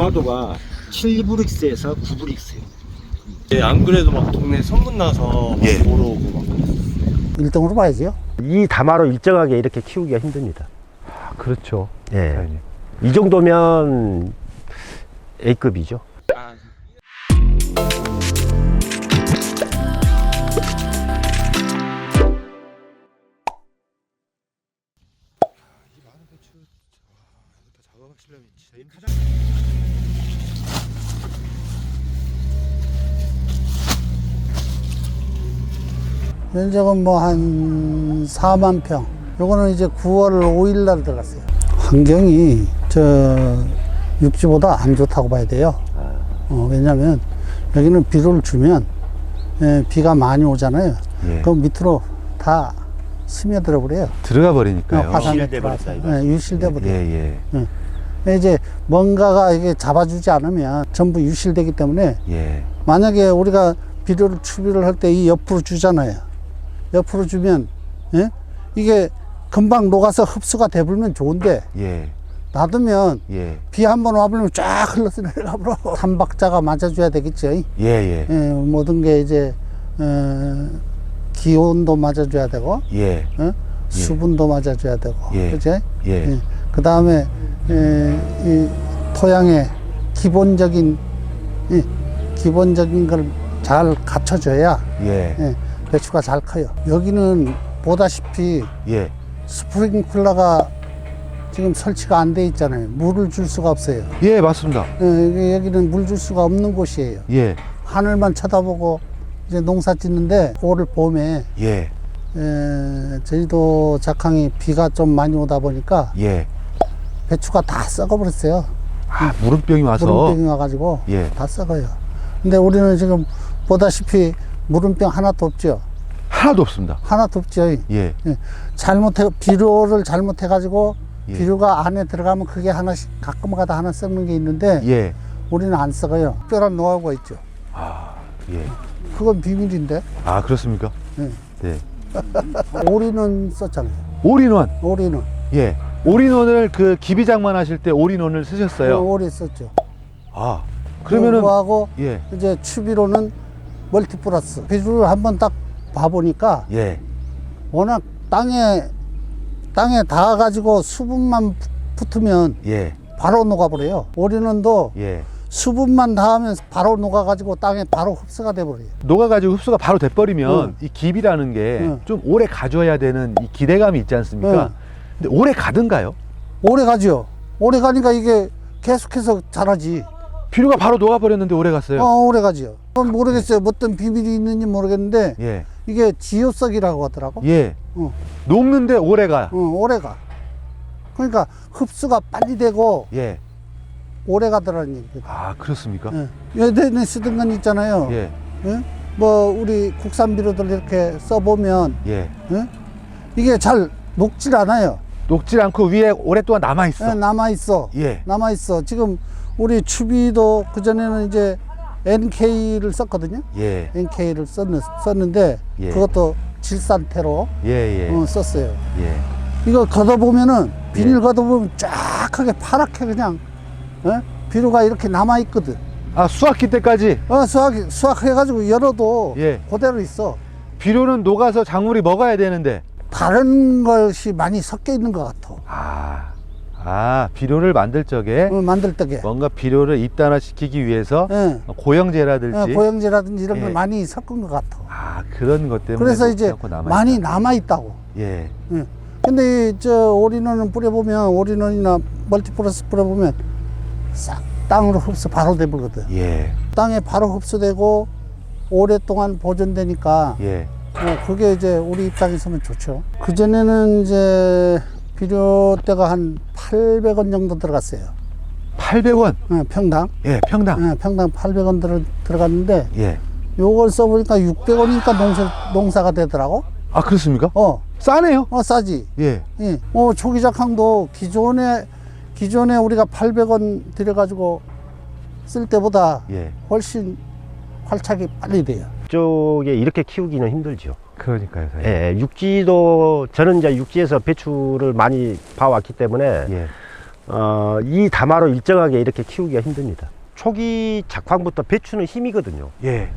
도마도가 7브릭스에서 9브릭스예요. 예, 안 그래도 막 동네 소문 나서 막 예. 보러 오고 막 1등으로 봐야지요. 이 다마로 일정하게 이렇게 키우기가 힘듭니다. 그렇죠. 예. 사장님. 이 정도면 A급이죠. 면 적은 뭐 한 4만 평. 요거는 이제 9월 5일 날 들어갔어요. 환경이 저 육지보다 안 좋다고 봐야 돼요. 어, 왜냐면 여기는 비료를 주면 예, 비가 많이 오잖아요. 예. 그럼 밑으로 다 스며들어 버려요. 들어가 버리니까요. 화산이 유실돼 들어가서. 예, 유실돼 버려요. 예, 예. 이제 뭔가가 이게 잡아주지 않으면 전부 유실되기 때문에 예. 만약에 우리가 비료를 추비를 할 때 이 옆으로 주잖아요. 옆으로 주면 예? 이게 금방 녹아서 흡수가 돼버리면 좋은데 예. 놔두면 예. 비 한 번 와버리면 쫙 흘러서 내려가버려. 삼박자가 맞아줘야 되겠죠. 예, 예. 예, 모든 게 이제 어, 기온도 맞아줘야 되고 예. 어? 수분도 맞아줘야 되고 예. 그죠? 예. 그 다음에 이 토양의 기본적인 이 기본적인 걸 잘 갖춰줘야 예. 예, 배추가 잘 커요. 여기는 보다시피 예. 스프링클러가 지금 설치가 안 돼 있잖아요. 물을 줄 수가 없어요. 예, 맞습니다. 예, 여기- 여기는 물 줄 수가 없는 곳이에요. 예. 하늘만 쳐다보고 이제 농사 짓는데 올 봄에 예. 에, 저희도 작황이 비가 좀 많이 오다 보니까 예. 배추가 다 썩어버렸어요. 아, 무름병이 와서. 무름병이 와가지고 예. 다 썩어요. 근데 우리는 지금 보다시피 무름병 하나도 없죠. 하나도 없습니다. 하나도 없죠. 예. 예. 잘못해 비료를 잘못해 가지고 예. 비료가 안에 들어가면 그게 하나씩 가끔가다 하나 썩는 게 있는데 예. 우리는 안 썩어요. 특별한 노하우가 있죠. 아, 예. 그건 비밀인데 아, 그렇습니까? 예. 네. 오리는 썼잖아요. 올인원. 오리는 예. 올인원을 그 기비장만 하실 때 올인원을 쓰셨어요. 어, 오리 썼죠. 아. 그러면은 하고 예. 이제 추비로는 멀티 플러스 비료를 한번 딱 봐보니까 예. 워낙 땅에 땅에 닿아가지고 수분만 푸- 붙으면 예. 바로 녹아버려요. 오리는도 예. 수분만 닿으면 바로 녹아가지고 땅에 바로 흡수가 돼버려요. 녹아가지고 흡수가 바로 돼버리면 응. 이 기비라는 게 응. 좀 오래 가져야 되는 이 기대감이 있지 않습니까? 응. 근데 오래 가든가요? 오래 가죠. 오래 가니까 이게 계속해서 자라지. 비료가 바로 녹아버렸는데 오래 갔어요. 어, 오래 가지요. 그건 모르겠어요. 뭐 어떤 비밀이 있는지 모르겠는데 예. 이게 지효석이라고 하더라고. 예. 어, 녹는데 오래 가. 어, 오래 가. 그러니까 흡수가 빨리 되고 예. 오래 가더라는 얘기거든. 아, 그렇습니까? 예. 예전에 쓰던 건 있잖아요. 예. 예? 뭐 우리 국산 비료들 이렇게 써보면 예. 예? 이게 잘 녹질 않아요. 녹질 않고 위에 오랫동안 남아 있어. 남아 있어. 예. 남아 있어. 지금 우리 추비도 그 전에는 이제 NK를 썼거든요. 예. NK를 썼는, 썼는데 예. 그것도 질산태로 예, 예. 어, 썼어요. 예. 이거 걷어보면은 비닐 예. 걷어보면 쫙하게 파랗게 그냥 어? 비료가 이렇게 남아 있거든. 아, 수학기 때까지 어, 수확 수확해가지고 열어도 예. 그대로 있어. 비료는 녹아서 작물이 먹어야 되는데. 다른 것이 많이 섞여 있는 것 같아. 아. 아, 비료를 만들 적에 어, 만들 때게. 뭔가 비료를 입단화시키기 위해서 예. 고형제라든지 어, 고형제라든지 이런 걸 예. 많이 섞은 것 같아. 아, 그런 것 때문에 그래서 이제 남아있다. 많이 남아 있다고. 예. 예. 근데 이저 올인원을 뿌려보면 올인원이나 멀티플러스 뿌려보면 싹 땅으로 흡수 바로 돼버거든. 예. 땅에 바로 흡수되고 오랫동안 보존되니까 예. 어, 그게 이제 우리 입장에서는 좋죠. 그 전에는 이제 비료대가 한 800원 정도 들어갔어요. 800원. 어, 평당. 예, 평당. 어, 평당 800원 들어, 들어갔는데 예. 요걸 써보니까 600원이니까 농사, 농사가 되더라고. 아, 그렇습니까? 어, 싸네요. 어 싸지. 예. 예. 어, 초기작황도 기존에 기존에 우리가 800원 들여가지고 쓸 때보다 예. 훨씬 활착이 빨리 돼요. 이쪽에 이렇게 키우기는 힘들죠. 그러니까요, 사장님. 예, 육지도 저는 이제 육지에서 배추를 많이 봐왔기 때문에 예. 어, 이 다마로 일정하게 이렇게 키우기가 힘듭니다. 초기 작황부터 배추는 힘이거든요. 예.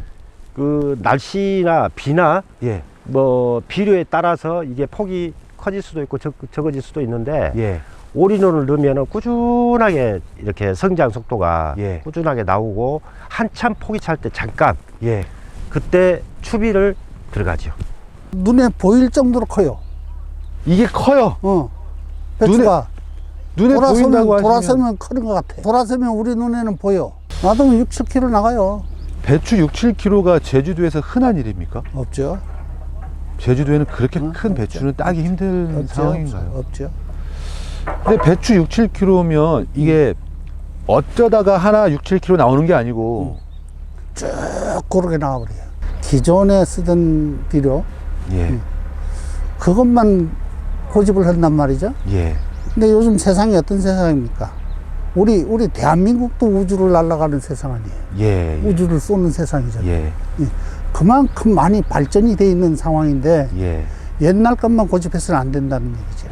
그 날씨나 비나 예. 뭐 비료에 따라서 이게 폭이 커질 수도 있고 적, 적어질 수도 있는데 예. 올인원을 넣으면 꾸준하게 이렇게 성장 속도가 예. 꾸준하게 나오고 한참 폭이 찰 때 잠깐 예. 그때 추비를 들어가죠. 눈에 보일 정도로 커요. 이게 커요. 어. 배추가 눈에 돌아서면, 보인다고 하시면 돌아서면 크는 것 같아. 돌아서면 우리 눈에는 보여. 놔두면 6, 7kg 나가요. 배추 6, 7kg가 제주도에서 흔한 일입니까? 없죠. 제주도에는 그렇게 어, 큰 없죠. 배추는 따기 힘든 없죠. 상황인가요? 없죠. 근데 배추 6, 7kg면 이게 어쩌다가 하나 6, 7kg 나오는 게 아니고 쭉 고르게 나와버려요. 기존에 쓰던 비료, 예. 그것만 고집을 한단 말이죠. 예. 근데 요즘 세상이 어떤 세상입니까? 우리, 우리 대한민국도 우주를 날아가는 세상 아니에요. 예. 예. 우주를 쏘는 세상이잖아요. 예. 그만큼 많이 발전이 돼 있는 상황인데 예. 옛날 것만 고집해서는 안 된다는 얘기죠.